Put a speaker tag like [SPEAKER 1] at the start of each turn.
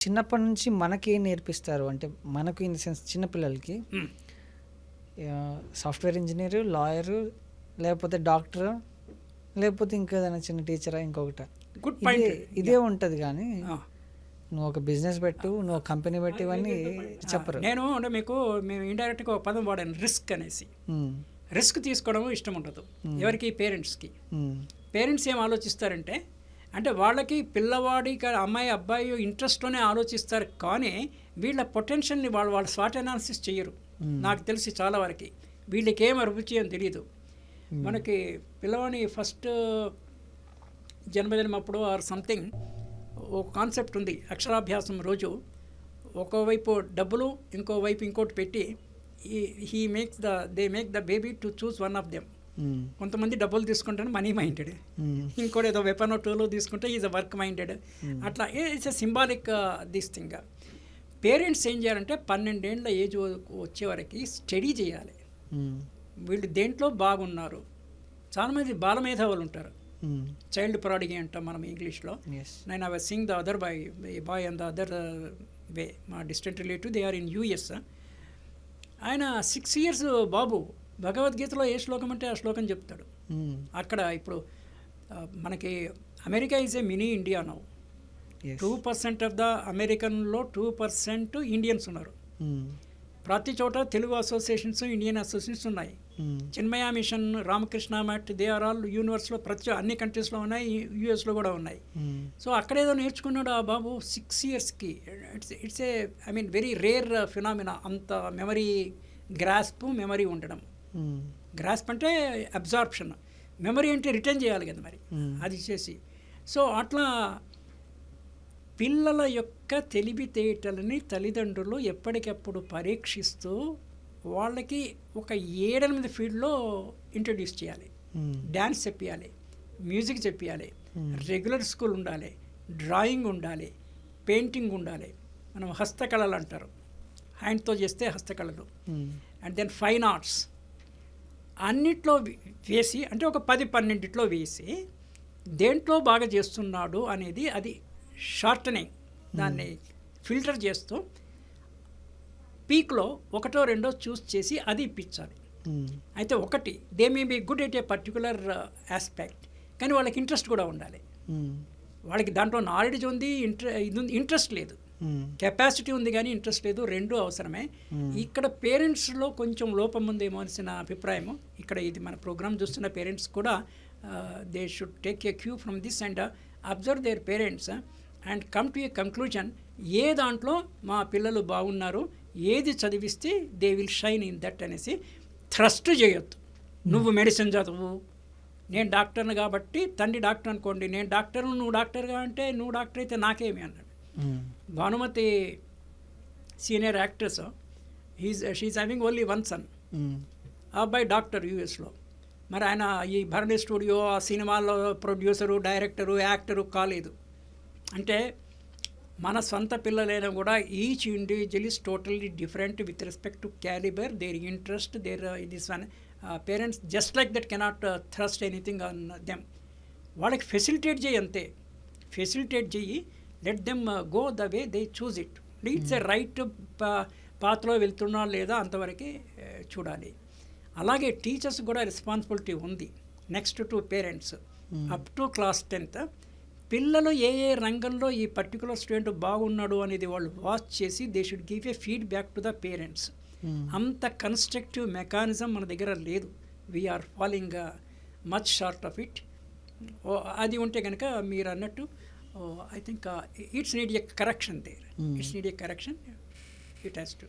[SPEAKER 1] చిన్నప్పటి నుంచి మనకేం నేర్పిస్తారు? అంటే మనకు ఇన్ ద సెన్స్ చిన్న పిల్లలకి
[SPEAKER 2] హ్మ్.
[SPEAKER 1] ఆహ్, సాఫ్ట్‌వేర్ ఇంజినీరు, లాయరు లేకపోతే డాక్టరు లేకపోతే ఇంకేదైనా చిన్న టీచరా ఇంకొకటా?
[SPEAKER 2] గుడ్
[SPEAKER 1] ఇదే
[SPEAKER 2] పాయింట్.
[SPEAKER 1] ఇదే ఉంటది
[SPEAKER 2] ఆ.
[SPEAKER 1] నువ్వు ఒక బిజినెస్ పెట్టు, నువ్వు ఒక కంపెనీ పెట్టు ఇవన్నీ చెప్పరు.
[SPEAKER 2] నేను అంటే మీకు మేము ఇండైరెక్ట్‌గా ఒక పదం వాడాను రిస్క్ అనేసి. రిస్క్ తీసుకోవడం ఇష్టం ఉండదు. ఎవరికి? పేరెంట్స్‌కి. పేరెంట్స్ ఏం ఆలోచిస్తారంటే అంటే వాళ్ళకి పిల్లవాడికి అమ్మాయి, అబ్బాయి ఇంట్రెస్ట్‌తోనే ఆలోచిస్తారు కానీ వీళ్ళ పొటెన్షియల్‌ని వాళ్ళు వాళ్ళు స్వాట్ అనాలిసిస్ చెయ్యరు.
[SPEAKER 1] హ్మ్.
[SPEAKER 2] నాకు తెలిసి చాలా వరకి. వీళ్ళకేం అభిరుచి అని.
[SPEAKER 1] హ్మ్.
[SPEAKER 2] మనకి పిల్లవాని ఫస్ట్ జన్మదినం అప్పుడు ఆర్ సంథింగ్ ఒక కాన్సెప్ట్ ఉంది. అక్షరాభ్యాసం రోజు ఒకవైపు డబ్బులు ఇంకోవైపు ఇంకోటి పెట్టి ఈ he makes the they make the baby to choose one of them.
[SPEAKER 1] Hmm.
[SPEAKER 2] కొంతమంది డబ్బులు తీసుకుంటారు మనీ మైండెడ్.
[SPEAKER 1] హ్మ్.
[SPEAKER 2] ఇంకోటి ఏదో వెపన్ టూలు తీసుకుంటే is a work minded.
[SPEAKER 1] Hmm.
[SPEAKER 2] అట్లా it's a symbolic this thing. Parents ఏం చేయాలంటే పన్నెండేండ్ల ఏజ్ వచ్చే వరకు స్టడీ చేయాలి.
[SPEAKER 1] హ్మ్.
[SPEAKER 2] వీళ్ళు దేంట్లో బాగున్నారు. చాలామంది బాలమేధావులు ఉంటారు. చైల్డ్ ప్రాడిగీ అంటాం మనం ఇంగ్లీష్లో. నేను I seeing the other boy boy and the other way మా distant relative they are in US. ఆయన సిక్స్ ఇయర్స్ బాబు భగవద్గీతలో ఏ శ్లోకం అంటే ఆ శ్లోకం చెప్తాడు.
[SPEAKER 1] హ్మ్.
[SPEAKER 2] అక్కడ ఇప్పుడు మనకి America is a mini India now. Two percent of the అమెరికన్లో two percent Indians ఉన్నారు
[SPEAKER 1] హ్మ్.
[SPEAKER 2] ప్రతి చోట తెలుగు అసోసియేషన్స్ ఇండియన్ అసోసియేషన్స్ ఉన్నాయి. చిన్మయ మిషన్ రామకృష్ణ మట్ దే ఆర్ ఆల్ యూనివర్స్లో ప్రతి అన్ని కంట్రీస్లో ఉన్నాయి యూఎస్లో కూడా ఉన్నాయి. సో అక్కడేదో నేర్చుకున్నాడు ఆ బాబు సిక్స్ ఇయర్స్కి it's it's a I mean very rare phenomena అంత మెమరీ గ్రాస్ప్ మెమరీ ఉండడం. గ్రాస్ప్ అంటే అబ్జార్ప్షన్ మెమరీ అంటే రిటర్న్ చేయాలి కదా మరి.
[SPEAKER 1] Hmm.
[SPEAKER 2] అది చేసి. సో అట్లా పిల్లల యొక్క తెలివితేటలని తల్లిదండ్రులు ఎప్పటికప్పుడు పరీక్షిస్తూ వాళ్ళకి ఒక ఏడెనిమిది ఫీల్డ్లో ఇంట్రడ్యూస్ చేయాలి. డ్యాన్స్ చెప్పియాలి. మ్యూజిక్ చెప్పియాలి.
[SPEAKER 1] Hmm.
[SPEAKER 2] రెగ్యులర్ స్కూల్ ఉండాలి. డ్రాయింగ్ ఉండాలి. పెయింటింగ్ ఉండాలి. మనం హస్తకళలు అంటారు. హ్యాండ్తో చేస్తే హస్తకళలు. అండ్ దెన్ ఫైన్ ఆర్ట్స్ అన్నిట్లో వేసి అంటే ఒక పది పన్నెండిట్లో వేసి దేంట్లో బాగా చేస్తున్నాడు అనేది అది షార్టనింగ్ దాన్ని ఫిల్టర్ చేస్తూ పీక్లో ఒకటో రెండో చూస్ చేసి అది ఇప్పించాలి. అయితే ఒకటి they may be good at a particular aspect కానీ వాళ్ళకి ఇంట్రెస్ట్ కూడా ఉండాలి. వాళ్ళకి దాంట్లో నాలెడ్జ్ ఉంది ఇంట్రె ఇది ఉంది ఇంట్రెస్ట్ లేదు. కెపాసిటీ ఉంది కానీ ఇంట్రెస్ట్ లేదు రెండు అవసరమే. ఇక్కడ పేరెంట్స్లో కొంచెం లోపం ఉందేమో అనిసిన అభిప్రాయము. ఇక్కడ ఇది మన ప్రోగ్రామ్ చూస్తున్న పేరెంట్స్ కూడా they should take a cue from this and observe their parents and come to a conclusion ఏ దాంట్లో మా పిల్లలు బాగున్నారు ఏది చదివిస్తే they will shine in that అనేసి థ్రస్ట్ చేయొద్దు. నువ్వు మెడిసిన్ చదువు. నేను డాక్టర్ని కాబట్టి తండ్రి డాక్టర్ అనుకోండి నేను డాక్టర్ నువ్వు డాక్టర్గా అంటే నువ్వు డాక్టర్ అయితే నాకేమి అన్నాడు. Bhanumathi senior actress he's she having only one son. ఆ అబ్బాయి డాక్టర్ యూఎస్లో మరి ఆయన ఈ భరణి స్టూడియో ఆ సినిమాలో ప్రొడ్యూసరు డైరెక్టరు యాక్టరు కాలేదు. అంటే మన సొంత పిల్లలైనా కూడా each individual is totally different with respect to calibre their interest their this one parents just like that cannot thrust anything on them వాళ్ళకి ఫెసిలిటేట్ చేయి అంతే. ఫెసిలిటేట్ చెయ్యి let them go the way they choose it it's a right పాత్రలో వెళ్తున్నా లేదా అంతవరకే uh, చూడాలి. అలాగే టీచర్స్ కూడా రెస్పాన్సిబిలిటీ ఉంది. Next to parents up to class tenth పిల్లలు ఏ ఏ రంగంలో ఈ పర్టికులర్ స్టూడెంట్ బాగున్నాడు అనేది వాళ్ళు వాచ్ చేసి they should give a feedback to the parents. అంత కన్స్ట్రక్టివ్ మెకానిజం మన దగ్గర లేదు. We are following much short of it అది ఉంటే కనుక మీరు అన్నట్టు Oh, I think uh, it's need a correction there.
[SPEAKER 1] Hmm.
[SPEAKER 2] It's need a correction. It has to.